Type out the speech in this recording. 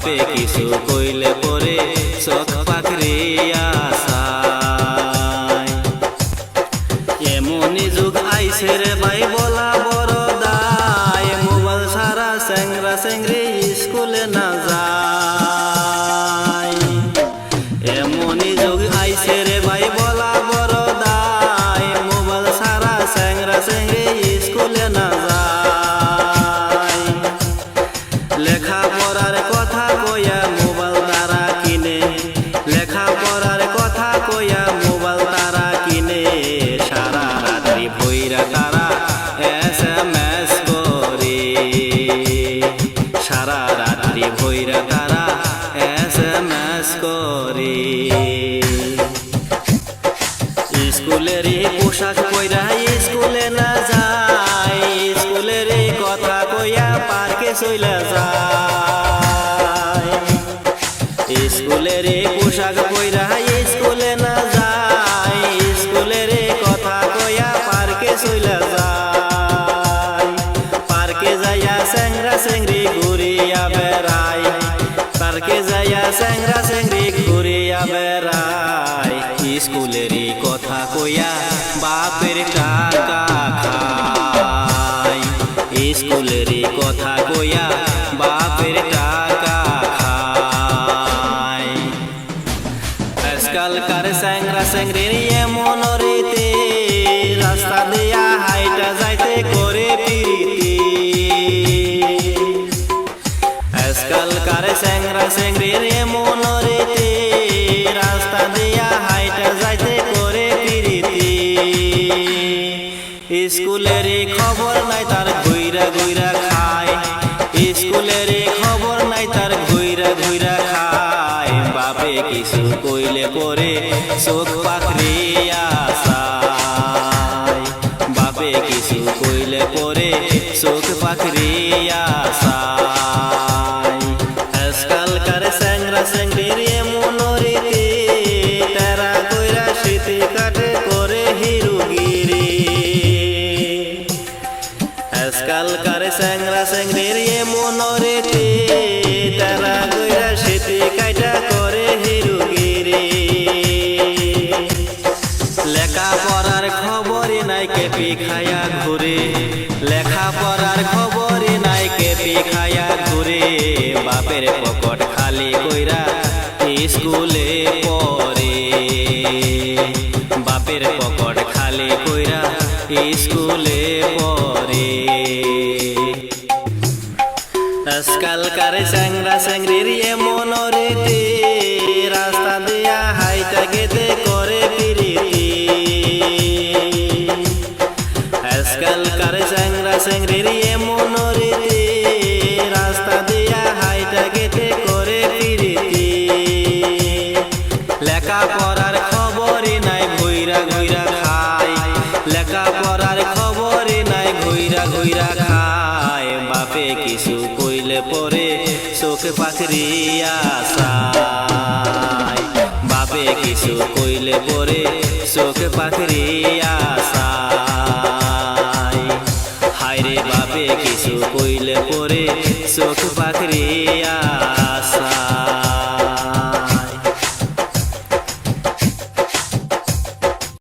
বাপে কিছু কইলে পরে চোখ পাখরিয়া আসায়। এমনই যুগ আইসের রে ভৈরা তারা এস এম এস স্কুলের পোশাক কইরা স্কুলে না যায়। স্কুলের কথা কইয়া পার্কে চইলা যায়। স্কুলের পোশাক কইরা স্কুলে না যায়। স্কুলের কথা কইয়া পার্কে চইলা যায়। পার্কে যাইয়া স্যাংরা স্যাংরি ঘুরিয়া স্কুলের কথা কইয়া বাপের টাকা খায় স্কুলের কথা কইয়া বাপের টাকা খায় আজকালকার স্যাংরা স্যাংরির স্কুলের খবর নাই, তার ঘুইরা ঘুইরা খায়। স্কুলের খবর নাই, তার ঘুইরা ঘুইরা খায়। বাপে কিছু কইলে পরে চোখ আসায়। বাপে কিছু কইলে পরে চোখ আসায়। আজকালকার স্যাংরা স্যাংরির এমন রীতি তারা কইরা স্মৃতি কাইটা করে হিরুগিরি লেখা পড়ার খবরই নাই কেপি খায়া ঘুরে লেখা পড়ার খবরই নাই কেপি খায়া ঘুরে। বাপের পকট খালি কইরা স্কুলে পড়ে। বাপের পকট খালি কইরা স্কুলে আজকালকার স্যাংরা স্যাংরির এমন রাস্তা দিয়া হাইটা গেতে করে পিরিতি। আজকালকার স্যাংরা স্যাংরির এমন রাস্তা দিয়া হাইটা গেতে করে পিরিতি। লেখা পড়ার খবরই নাই, ঘুইরা ঘুইরা খায়। লেখা পড়ার খবরই নাই, ঘুইরা ঘুইরা খায়। বাপে কিছু চোখ আসায় বাপে কিছু কইলে পরে চোখে পাখরিয়া আসায় হায়রে বাপে কিছু কইলে পরে চোখ পাখরিয়া